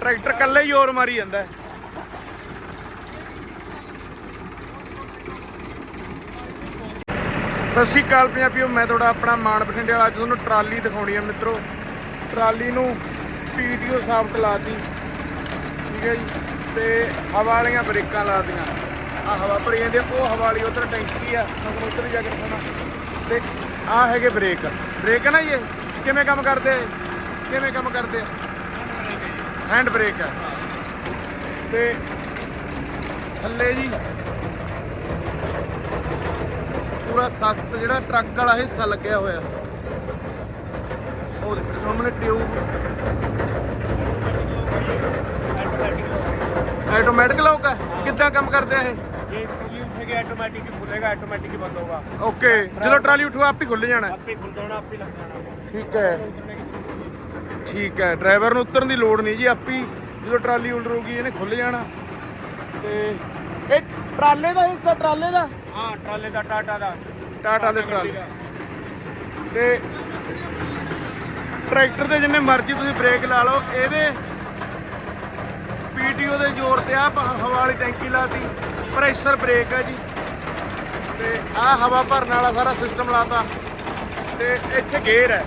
Tractor ਕੱਲੇ ਹੀ ਜ਼ੋਰ ਮਾਰੀ ਜਾਂਦਾ ਹੈ। ਸਤਿ ਸ਼੍ਰੀ ਅਕਾਲ ਪੰਜਾਬੀਓ, ਮੈਂ ਤੁਹਾਡਾ ਆਪਣਾ ਮਾਨ ਬਠਿੰਡੇ ਵਾਲਾ। ਅੱਜ ਤੁਹਾਨੂੰ ਟਰਾਲੀ ਦਿਖਾਉਣੀ ਹੈ ਮਿੱਤਰੋ। ਟਰਾਲੀ ਨੂੰ ਪੀਟੀਓ ਸਾਫਟ ਲਾਤੀ ਠੀਕ ਹੈ ਜੀ। ਤੇ ਹਵਾ ਵਾਲੀਆਂ ਬ੍ਰੇਕਾਂ ਲਾਤੀਆਂ। ਆ ਹਵਾ ਭਰੀ ਜਾਂਦੀ ਉਹ ਹਵਾ ਵਾਲੀ ਉਧਰ ਟੈਂਕੀ ਆ। ਸਾਨੂੰ ਉੱਧਰ ਜਾ ਕੇ ਦਿਖਾਉਣਾ। ਤੇ ਆ ਹੈਗੇ ਬ੍ਰੇਕ। ਬ੍ਰੇਕ ਨਾ ਜੀ ਇਹ? ਕਿਵੇਂ ਕੰਮ ਕਰਦੇ? ਕਿਵੇਂ ਕੰਮ ਕਰਦੇ? ਹੈਂਡ ਬ੍ਰੇਕ ਹੈ। ਤੇ ਥੱਲੇ ਜੀ ਪੂਰਾ ਸਖਤ ਜਿਹੜਾ ਟਰੱਕ ਵਾਲਾ ਹਿੱਸਾ ਲੱਗਿਆ ਹੋਇਆ। ਉਹ ਸਾਹਮਣੇ ਟਿਊਬ। ਆਟੋਮੈਟਿਕ ਲੋਕ ਹੈ। ਕਿੱਦਾਂ ਕੰਮ ਕਰਦੇ ਆ ਇਹ? ਇਹ ਟਰਾਲੀ ਉੱਠੇਗੀ ਆਟੋਮੈਟਿਕ ਖੁੱਲੇਗਾ ਆਟੋਮੈਟਿਕ ਬੰਦ ਹੋਗਾ ਓਕੇ ਜਦੋਂ ਟਰਾਲੀ ਉਠਵਾ ਆਪ ਹੀ ਖੁੱਲ ਜਾਣਾ ਆਪੇ ਖੁੱਲ ਜਾਣਾ ਆਪੇ ਲੱਗ ਜਾਣਾ। ਠੀਕ ਹੈ ਠੀਕ ਹੈ ਡਰਾਈਵਰ ਨੂੰ ਉਤਰਨ ਦੀ ਲੋੜ ਨਹੀਂ ਜੀ ਆਪੀ ਜਦੋਂ ਟਰਾਲੀ ਉਲਰ ਹੋ ਗਈ ਇਹਨੇ ਖੁੱਲ ਜਾਣਾ। ਤੇ ਇਹ ਟਰਾਲੇ ਦਾ ਹਿੱਸਾ ਟਰਾਲੇ ਦਾ? ਹਾਂ ਟਰਾਲੇ ਦਾ ਟਾਟਾ ਦਾ। ਟਾਟਾ ਦੇ ਟਰਾਲੇ। ਤੇ ਟਰੈਕਟਰ ਦੇ ਜਿੰਨੇ ਮਰਜ਼ੀ ਤੁਸੀਂ ਬ੍ਰੇਕ ਲਾ ਲਓ ਇਹਦੇ ਪੀਟੀਓ ਦੇ ਜ਼ੋਰ ਤੇ ਆ ਹਵਾ ਵਾਲੀ ਟੈਂਕੀ ਲਾਤੀ ਪ੍ਰੈਸ਼ਰ ਬ੍ਰੇਕ ਹੈ ਜੀ। ਤੇ ਆ ਹਵਾ ਭਰਨ ਵਾਲਾ ਸਾਰਾ ਸਿਸਟਮ ਲਾਤਾ। ਤੇ ਇੱਥੇ ਗੇਅਰ ਹੈ।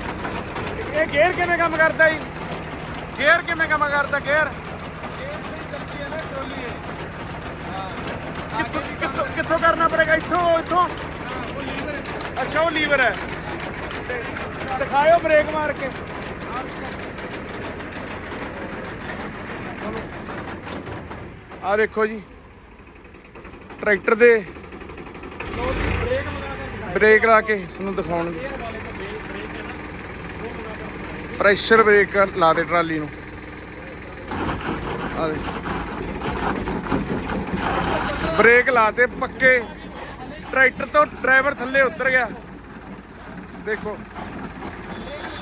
ਇਹ ਗੇਅਰ ਕਿਵੇਂ ਕੰਮ ਕਰਦਾ ਜੀ? ਗੇਅਰ ਕਿਵੇਂ ਕੰਮ ਕਰਦਾ ਗੇਅਰ? ਕਿੱਥੋਂ ਕਿੱਥੋਂ ਕਿੱਥੋਂ ਕਰਨਾ ਪੜੇਗਾ ਇੱਥੋਂ ਇੱਥੋਂ? ਅੱਛਾ ਉਹ ਲੀਵਰ ਹੈ। ਤੇ ਦਿਖਾਇਓ ਬ੍ਰੇਕ ਮਾਰ ਕੇ। ਆ ਦੇਖੋ ਜੀ। ਟਰੈਕਟਰ ਦੇ ਬ੍ਰੇਕ ਲਾ ਕੇ ਤੁਹਾਨੂੰ ਦਿਖਾਉਣਗੇ। ਪ੍ਰੈਸ਼ਰ ਬ੍ਰੇਕ ਲਾ ਦੇ ਟਰਾਲੀ ਨੂੰ। ਆ ਦੇ ਬ੍ਰੇਕ ਲਾਤੇ ਪੱਕੇ। ਟਰੈਕਟਰ ਤੋਂ ਡਰਾਈਵਰ ਥੱਲੇ ਉਤਰ ਗਿਆ। ਦੇਖੋ।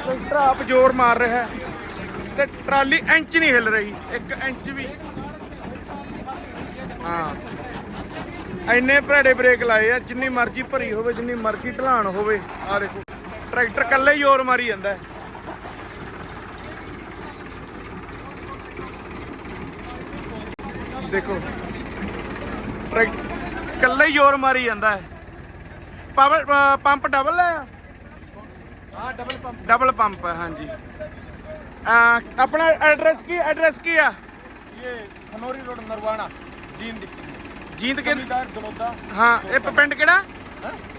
ਟਰੈਕਟਰ ਆਪ ਜ਼ੋਰ ਮਾਰ ਰਿਹਾ ਹੈ। ਤੇ ਟਰਾਲੀ ਇੰਚ ਨਹੀਂ ਹਿੱਲ ਰਹੀ। 1 ਇੰਚ ਵੀ। ਹਾਂ। ਇੰਨੇ ਭਰੇੜੇ ਬ੍ਰੇਕ ਲਾਏ ਆ। ਜਿੰਨੀ ਮਰਜ਼ੀ ਭਰੀ ਹੋਵੇ, ਜਿੰਨੀ ਮਰਜ਼ੀ ਢਲਾਣ ਹੋਵੇ। ਆ ਦੇਖੋ। ਟਰੈਕਟਰ ਕੱਲੇ ਹੀ ਜ਼ੋਰ ਮਾਰੀ ਜਾਂਦਾ ਹੈ। ਦੇਖੋ। ਟਰੈਕ ਕੱਲੇ ਜ਼ੋਰ ਮਾਰੀ ਜਾਂਦਾ ਹੈ। ਪਾਵਰ ਪੰਪ ਡਬਲ ਹੈ? ਹਾਂ ਡਬਲ ਪੰਪ ਡਬਲ ਪੰਪ ਹੈ ਹਾਂਜੀ। ਆਪਣਾ ਐਡਰੈਸ ਕੀ ਐਡਰੈਸ ਕੀ ਆ? ਇਹ ਖਨੋਰੀ ਰੋਡ ਨਰਵਾਣਾ ਜੀਂਦ। ਜੀਂਦ ਕੇ ਜ਼ਿਮੀਦਾਰ ਦਲੋਦਾ। ਹਾਂ ਇਹ ਪਿੰਡ ਕਿਹੜਾ?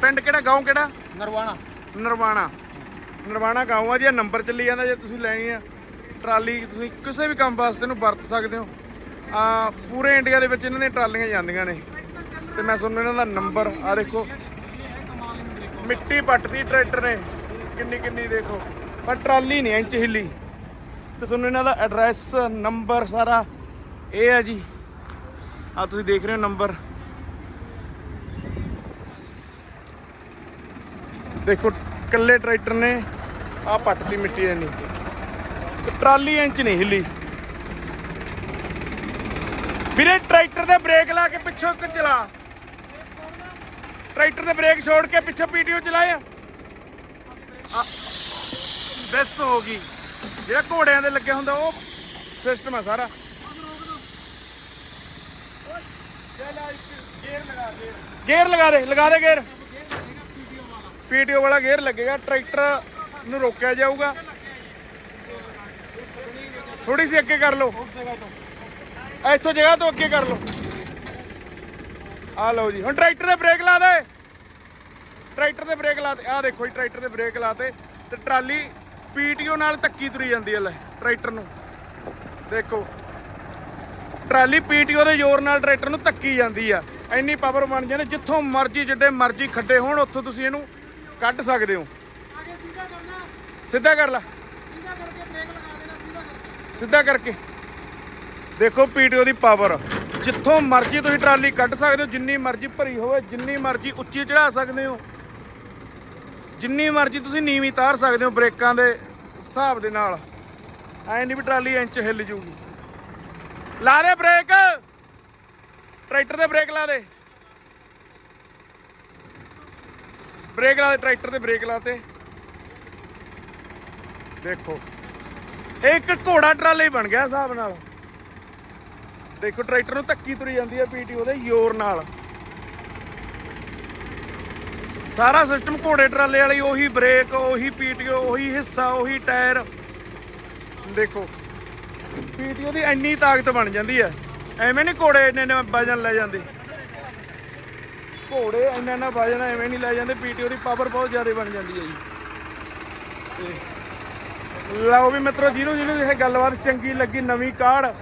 ਪਿੰਡ ਕਿਹੜਾ ਗਾਉਂ ਕਿਹੜਾ? ਨਰਵਾਣਾ। ਨਰਵਾਣਾ। ਨਰਵਾਣਾ ਗਾਉਂ ਆ ਜੀ ਇਹ ਨੰਬਰ ਚੱਲੀ ਜਾਂਦਾ ਜੇ ਤੁਸੀਂ ਲੈਣੀ ਆ ਟਰਾਲੀ ਤੁਸੀਂ ਕਿਸੇ ਵੀ ਕੰਮ ਵਾਸਤੇ ਨੂੰ ਵਰਤ ਸਕਦੇ ਹੋ। ਆ ਪੂਰੇ ਇੰਡੀਆ ਦੇ ਵਿੱਚ ਇਹਨਾਂ ਦੀਆਂ ਟਰਾਲੀਆਂ ਜਾਂਦੀਆਂ ਨੇ। ਤੇ ਮੈਂ ਤੁਹਾਨੂੰ ਇਹਨਾਂ ਦਾ ਨੰਬਰ, ਆ ਦੇਖੋ। ਮਿੱਟੀ ਪੱਟਦੀ ਟਰੈਕਟਰ ਨੇ। ਕਿੰਨੀ ਕਿੰਨੀ ਦੇਖੋ। ਪਰ ਟਰਾਲੀ ਨਹੀਂ ਇੰਚ ਹਿੱਲੀ। ਤੇ ਤੁਹਾਨੂੰ ਇਹਨਾਂ ਦਾ ਐਡਰੈਸ, ਨੰਬਰ ਸਾਰਾ ਇਹ ਹੈ ਜੀ। ਆ ਤੁਸੀਂ ਦੇਖ ਰਹੇ ਹੋ ਨੰਬਰ। ਦੇਖੋ ਕੱਲੇ ਟਰੈਕਟਰ ਨੇ ਆ ਪੱਟਦੀ ਮਿੱਟੀ ਐ ਨਹੀਂ ਟਰਾਲੀ ਇੰਚ ਨਹੀਂ ਹਿੱਲੀ। ਵੀਰੇ, ਟਰੈਕਟਰ ਦੇ ਬ੍ਰੇਕ ਲਾ ਕੇ ਪਿੱਛੋਂ ਇੱਕ ਚਲਾ। ਟਰੈਕਟਰ ਦੇ ਬ੍ਰੇਕ ਛੋੜ ਕੇ ਪਿੱਛੋਂ ਪੀਟੀਓ ਚਲਾਇਆ। ਬੈਸ ਹੋ ਗਈ। ਜਿਹੜਾ ਘੋੜਿਆਂ ਦੇ ਲੱਗਿਆ ਹੁੰਦਾ, ਉਹ ਸਿਸਟਮ ਹੈ ਸਾਰਾ। ਗੇਅਰ ਲਗਾ ਦੇ ਲਗਾ ਦੇ ਗੇਅਰ। ਪੀਟੀਓ ਵਾਲਾ ਗੇਅਰ ਲੱਗੇਗਾ, ਟਰੈਕਟਰ ਨੂੰ ਰੋਕਿਆ ਜਾਊਗਾ। ਥੋੜੀ ਸੀ ਅੱਗੇ ਕਰ ਲਓ। ਇੱਥੋਂ ਜਗ੍ਹਾ ਤੋਂ ਅੱਗੇ ਕਰ ਲਓ। ਆ ਲਓ ਜੀ ਹੁਣ ਟਰੈਕਟਰ ਦੇ ਬ੍ਰੇਕ ਲਾ ਦੇ। ਟਰੈਕਟਰ ਦੇ ਬ੍ਰੇਕ ਲਾ ਦੇ। ਆ ਦੇਖੋ ਜੀ ਟਰੈਕਟਰ ਦੇ ਬ੍ਰੇਕ ਲਾਤੇ ਤੇ ਟਰਾਲੀ ਪੀਟੀਓ ਨਾਲ ਧੱਕੀ ਤੁਰੀ ਜਾਂਦੀ ਹੈ ਲੈ ਟਰੈਕਟਰ ਨੂੰ। ਦੇਖੋ ਟਰਾਲੀ ਪੀਟੀਓ ਦੇ ਜ਼ੋਰ ਨਾਲ ਟਰੈਕਟਰ ਨੂੰ ਧੱਕੀ ਜਾਂਦੀ ਆ। ਇੰਨੀ ਪਾਵਰ ਬਣ ਜਾਂਦੀ ਜਿੱਥੋਂ ਮਰਜ਼ੀ ਜਿੱਡੇ ਮਰਜ਼ੀ ਖੱਡੇ ਹੋਣ ਉੱਥੋਂ ਤੁਸੀਂ ਇਹਨੂੰ ਕੱਢ ਸਕਦੇ ਹੋ। ਸਿੱਧਾ ਕਰ ਲੈ। ਸਿੱਧਾ ਕਰਕੇ ਬ੍ਰੇਕ ਲਗਾ ਦੇਣਾ ਸਿੱਧਾ ਕਰਕੇ। ਸਿੱਧਾ ਕਰਕੇ। ਦੇਖੋ ਪੀਟੀਓ ਦੀ ਪਾਵਰ ਜਿੱਥੋਂ ਮਰਜ਼ੀ ਤੁਸੀਂ ਟਰਾਲੀ ਕੱਢ ਸਕਦੇ ਹੋ, ਜਿੰਨੀ ਮਰਜ਼ੀ ਭਰੀ ਹੋਵੇ, ਜਿੰਨੀ ਮਰਜ਼ੀ ਉੱਚੀ ਚੜਾ ਸਕਦੇ ਹੋ। ਜਿੰਨੀ ਮਰਜ਼ੀ ਤੁਸੀਂ ਨੀਵੀਂ ਤਾਰ ਸਕਦੇ ਹੋ ਬ੍ਰੇਕਾਂ ਦੇ ਹਿਸਾਬ ਦੇ ਨਾਲ। ਐ ਨਹੀਂ ਵੀ ਟਰਾਲੀ ਇੰਚ ਹਿੱਲ ਜੂਗੀ। ਲਾ ਦੇ ਬ੍ਰੇਕ! ਟਰੈਕਟਰ ਦੇ ਬ੍ਰੇਕ ਲਾ ਦੇ। ਬ੍ਰੇਕ ਲਾ ਦੇ, ਟਰੈਕਟਰ ਦੇ ਬ੍ਰੇਕ ਲਾਤੇ ਦੇਖੋ ਇਹ ਇੱਕ ਘੋੜਾ ਟਰਾਲੇ ਬਣ ਗਿਆ ਹਿਸਾਬ ਨਾਲ। ਦੇਖੋ, ਟਰੈਕਟਰ ਨੂੰ ਧੱਕੀ ਤੁਰੀ ਜਾਂਦੀ ਹੈ ਪੀਟੀਓ ਦੇ ਯੋਰ ਨਾਲ। ਸਾਰਾ ਸਿਸਟਮ ਘੋੜੇ ਟਰਾਲੇ ਵਾਲੀ, ਉਹੀ ਬ੍ਰੇਕ ਉਹੀ ਪੀਟੀਓ, ਉਹੀ ਹਿੱਸਾ, ਉਹੀ ਟਾਇਰ। ਦੇਖੋ ਪੀਟੀਓ ਦੀ ਇੰਨੀ ਤਾਕਤ ਬਣ ਜਾਂਦੀ ਹੈ ਐਵੇਂ ਨਹੀਂ ਘੋੜੇ ਇੰਨੇ ਇੰਨੇ ਵਜਨ ਲੈ ਜਾਂਦੇ। ਘੋੜੇ ਇੰਨਾ ਇੰਨਾ ਵਜਨ ਐਵੇਂ ਨਹੀਂ ਲੈ ਜਾਂਦੇ ਪੀਟੀਓ ਦੀ ਪਾਵਰ ਬਹੁਤ ਜ਼ਿਆਦਾ ਬਣ ਜਾਂਦੀ ਹੈ ਜੀ। ਲਓ ਵੀ ਮਿੱਤਰੋ, ਜਿਹਨੂੰ ਜਿਹਨੂੰ ਇਹ ਗੱਲਬਾਤ ਚੰਗੀ ਲੱਗੀ ਨਵੀਂ ਕਾਢ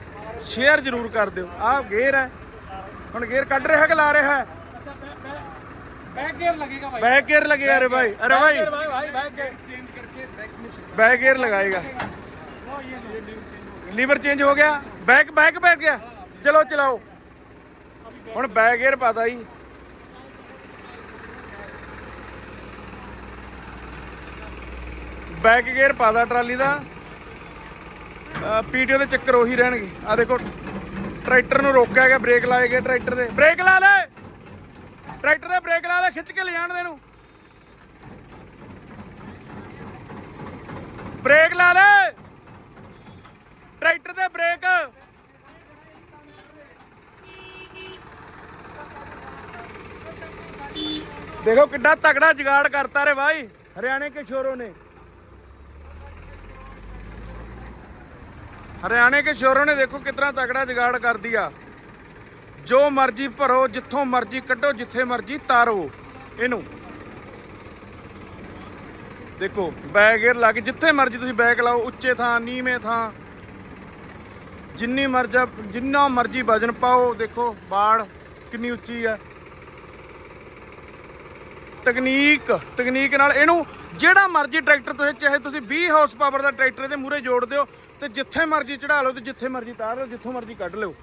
ਸ਼ੇਅਰ ਜ਼ਰੂਰ ਕਰ ਦਿਓ। ਆਹ ਗੇਅਰ ਹੈ। ਹੁਣ ਗੇਅਰ ਕੱਢ ਰਿਹਾ ਕਿ ਲਾ ਰਿਹਾ? ਹੈ ਬੈਕ ਗੇਅਰ ਲੱਗੇਗਾ ਭਾਈ ਬੈਕ ਗੇਅਰ ਲੱਗੇਗਾ ਅਰੇ ਭਾਈ ਅਰੇ ਭਾਈ ਭਾਈ ਬੈਕ ਗੇਅਰ ਚੇਂਜ ਕਰਕੇ ਬੈਕ ਨੂੰ ਬੈਕ ਗੇਅਰ ਲਗਾਏਗਾ। ਲੀਵਰ ਚੇਂਜ ਹੋ ਗਿਆ। ਬੈਕ ਬੈਕ ਬੈਕ ਗਿਆ। ਚਲੋ ਚਲਾਓ। ਹੁਣ ਬੈਕ ਗੇਅਰ ਪਾਤਾ ਜੀ। ਬੈਕ ਗੇਅਰ ਪਾਦਾ ਟਰਾਲੀ ਦਾ। ਪੀਟੀਓ ਦੇ ਚੱਕਰ ਉਹੀ ਰਹਿਣਗੇ। ਆ ਦੇਖੋ, ਟਰੈਕਟਰ ਨੂੰ ਰੋਕਿਆ ਗਿਆ, ਬ੍ਰੇਕ ਲਾਏ ਗਏ ਟਰੈਕਟਰ ਦੇ। ਬ੍ਰੇਕ ਲਾ ਲੈ ਟਰੈਕਟਰ ਦੇ ਬ੍ਰੇਕ ਲਾ ਲੈ ਖਿੱਚ ਕੇ ਲਿਜਾਣ ਦੇ ਨੂੰ ਬ੍ਰੇਕ ਲਾ ਲੈ ਟਰੈਕਟਰ ਦੇ ਬ੍ਰੇਕ! ਦੇਖੋ ਕਿੱਡਾ ਤਕੜਾ ਜਗਾੜ ਕਰਤਾ ਰੇ ਭਾਈ ਹਰਿਆਣੇ ਕੇ ਸ਼ੋਰੋं ਨੇ। ਹਰਿਆਣੇ ਕੇ ਸ਼ੋਰੋਂ ਨੇ ਦੇਖੋ ਕਿਤਨਾ ਤਕੜਾ ਜਗਾੜ ਕਰ ਦਿਆ ਜੋ ਮਰਜ਼ੀ ਭਰੋ, ਜਿੱਥੋਂ ਮਰਜ਼ੀ ਕੱਢੋ, ਜਿੱਥੇ ਮਰਜ਼ੀ ਤਾਰੋ। ਇਹਨੂੰ ਦੇਖੋ, ਬੈਗ 에ਅਰ ਲਾ ਜਿੱਥੇ ਮਰਜ਼ੀ ਤੁਸੀਂ ਬੈਗ ਲਾਓ, ਉੱਚੇ ਥਾਂ, ਨੀਵੇਂ ਥਾਂ। ਜਿੰਨੀ ਮਰਜ਼ੀ, ਜਿੰਨਾ ਮਰਜ਼ੀ ਵਜਨ ਪਾਓ, ਦੇਖੋ ਬਾੜ ਕਿੰਨੀ ਉੱਚੀ ਹੈ ਤਕਨੀਕ ਤਕਨੀਕ ਨਾਲ ਇਹਨੂੰ ਜਿਹੜਾ ਮਰਜ਼ੀ ਟਰੈਕਟਰ ਤੁਸੀਂ, ਚਾਹੇ ਤੁਸੀਂ 20 ਹਾਰਸ ਪਾਵਰ ਦਾ ਟਰੈਕਟਰ ਇਹਦੇ ਮੂਹਰੇ ਜੋੜ ਦਿਓ ਤੇ ਜਿੱਥੇ ਮਰਜ਼ੀ ਚੜਾ ਲਓ ਤੇ ਜਿੱਥੇ ਮਰਜ਼ੀ ਤਾਰ ਲਓ ਜਿੱਥੋਂ ਮਰਜ਼ੀ ਕੱਢ ਲਿਓ।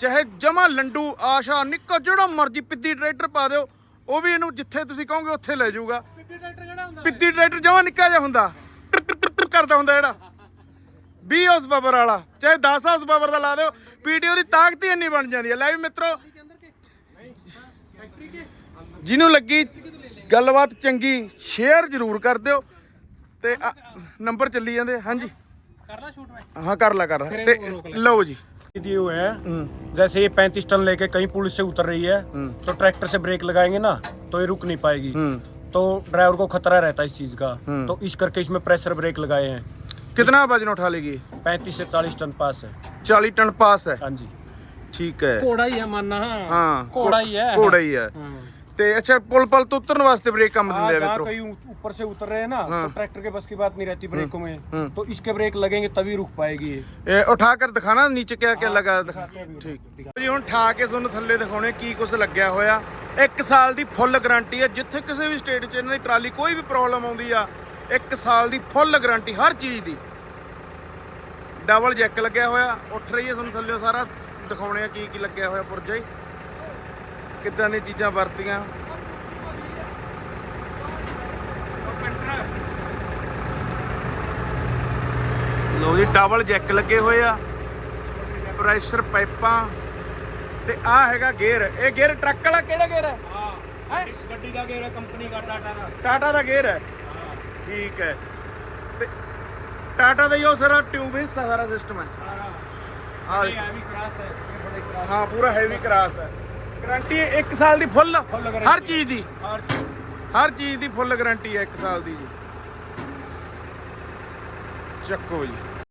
ਚਾਹੇ ਜਮਾ ਲੰਡੂ ਆਸ਼ਾ ਨਿੱਕਾ ਜਿਹੜਾ ਮਰਜ਼ੀ ਪਿੱਦੀ ਟਰੈਕਟਰ ਪਾ ਦਿਓ ਉਹ ਵੀ ਇਹਨੂੰ ਜਿੱਥੇ ਤੁਸੀਂ ਕਹੋਗੇ ਉੱਥੇ ਲੈ ਜਾਊਗਾ। ਪਿੱਦੀ ਟਰੈਕਟਰ ਕਿਹੜਾ ਹੁੰਦਾ? ਪਿੱਦੀ ਟਰੈਕਟਰ ਜਮਾ ਨਿੱਕਾ ਜਿਹਾ ਹੁੰਦਾ। ਕਰਦਾ ਹੁੰਦਾ ਜਿਹੜਾ। 20 ਹਾਊਸ ਪਾਵਰ ਵਾਲਾ ਚਾਹੇ 10 ਹਾਊਸ ਪਾਵਰ ਦਾ ਲਾ ਦਿਓ। ਪੀਟੀਓ ਦੀ ਤਾਕਤ ਹੀ ਇੰਨੀ ਬਣ ਜਾਂਦੀ ਹੈ। ਲੈ ਵੀ ਮਿੱਤਰੋ ਜਿਹਨੂੰ ਲੱਗੀ ਗੱਲਬਾਤ ਚੰਗੀ ਸ਼ੇਅਰ ਜ਼ਰੂਰ ਕਰ ਦਿਓ। ਤੇ ਨੰਬਰ ਚੱਲੀ ਜਾਂਦੇ। ਹਾਂਜੀ। कर ला हाँ कर ला कर ला। ते लो। जी। दियो है हम्म। जैसे ये पैंतीस टन लेके कहीं पुलिस से उतर रही है हम्म। तो ट्रैक्टर से ब्रेक लगाएँगे ना तो ये रुक नहीं पाएगी। हम्म। तो ड्राइवर को खतरा रहता है इस चीज़ का। तो इस करके इसमें प्रेशर ब्रेक लगाए हैं। कितना वज़न उठा लेगी? पैंतीस से चालीस टन पास है। चालीस टन पास है? हाँ जी। ठीक है। घोड़ा ही है मानना। हाँ घोड़ा ही है। घोड़ा ही। है। हाँ। ਤੇ ਅੱਛਾ ਪੁਲ ਪਲ ਤੋਂ ਉਤਰਨ ਵਾਸਤੇ ਬ੍ਰੇਕ ਕੰਮ हाँ, ਦਿੰਦੇ ਆ जहाँ ਮਿੱਤਰੋ कहीं ऊ- ऊपर से उतर रहे हैं ना हाँ। तो ट्रैक्टर के बस की बात नहीं रहती ब्रेकों में हम्म। तो इसके ब्रेक लगेंगे तभी रुक पाएगी ये ਇਹ ਉਠਾ ਕਰ ਦਿਖਾਣਾ ਨੀਚੇ ਕਿਆ ਕਿਆ ਲਗਾ ਦਿਖਾ दिखाते हैं अभी ਠੀਕ ਜੀ ਹੁਣ ਠਾ ਕੇ ਤੁਹਾਨੂੰ ਥੱਲੇ ਦਿਖਾਉਣੇ ਕੀ ਕੁਝ ਲੱਗਿਆ ਹੋਇਆ ਇੱਕ ਸਾਲ ਦੀ ਫੁੱਲ ਗਾਰੰਟੀ ਹੈ ਜਿੱਥੇ ਕਿਸੇ ਵੀ ਸਟੇਟ 'ਚ ਇਹਨਾਂ ਦੀ ਟਰਾਲੀ ਕੋਈ ਵੀ ਪ੍ਰੋਬਲਮ ਆਉਂਦੀ ਆ ਇੱਕ ਸਾਲ ਦੀ ਫੁੱਲ ਗਾਰੰਟੀ ਹਰ ਚੀਜ਼ ਦੀ ਡਬਲ ਜੈਕ ਲੱਗਿਆ ਹੋਇਆ ਉੱਠ ਰਹੀ ਹੈ ਤੁਹਾਨੂੰ ਥੱਲੇ ਸਾਰਾ ਦਿਖਾਉਣੇ ਆ ਕੀ ਕੀ ਲੱਗਿਆ ਹੋਇਆ ਪੁਰਜਾ ਹੀ ਕਿੱਦਾਂ ਦੀਆਂ ਚੀਜ਼ਾਂ ਵਰਤੀਆਂ? ਲੋ ਜੀ ਡਬਲ ਜੈਕ ਲੱਗੇ ਹੋਏ ਆ ਪ੍ਰੈਸ਼ਰ ਪਾਈਪਾਂ ਤੇ ਆ ਹੈਗਾ ਗੇਅਰ। ਇਹ ਗੇਅਰ ਟਰੱਕ ਵਾਲਾ ਕਿਹੜਾ ਗੇਅਰ ਹੈ? ਹਾਂ ਗੱਡੀ ਦਾ ਗੇਅਰ ਹੈ ਕੰਪਨੀ ਦਾ ਟਾਟਾ ਦਾ। ਟਾਟਾ ਦਾ ਗੇਅਰ ਹੈ? ਹਾਂ। ਠੀਕ ਹੈ। ਤੇ ਟਾਟਾ ਦਾ ਹੀ ਉਹ ਸਾਰਾ ਟਿਊਬ ਹੀ ਸਾਰਾ ਸਿਸਟਮ ਹੈ। ਹਾਂ। ਹਾਂ ਹੈਵੀ ਕ੍ਰਾਸ ਹੈ ਬੜੇ ਕ੍ਰਾਸ ਹਾਂ ਪੂਰਾ ਹੈਵੀ ਕ੍ਰਾਸ ਹੈ। ਗਾਰੰਟੀ 1 ਸਾਲ ਦੀ ਫੁੱਲ ਹਰ ਚੀਜ਼ ਦੀ। ਹਰ ਚੀਜ਼। ਦੀ ਫੁੱਲ ਗਰੰਟੀ ਹੈ 1 ਸਾਲ ਦੀ ਜੀ। ਚੱਕੋ ਜੀ।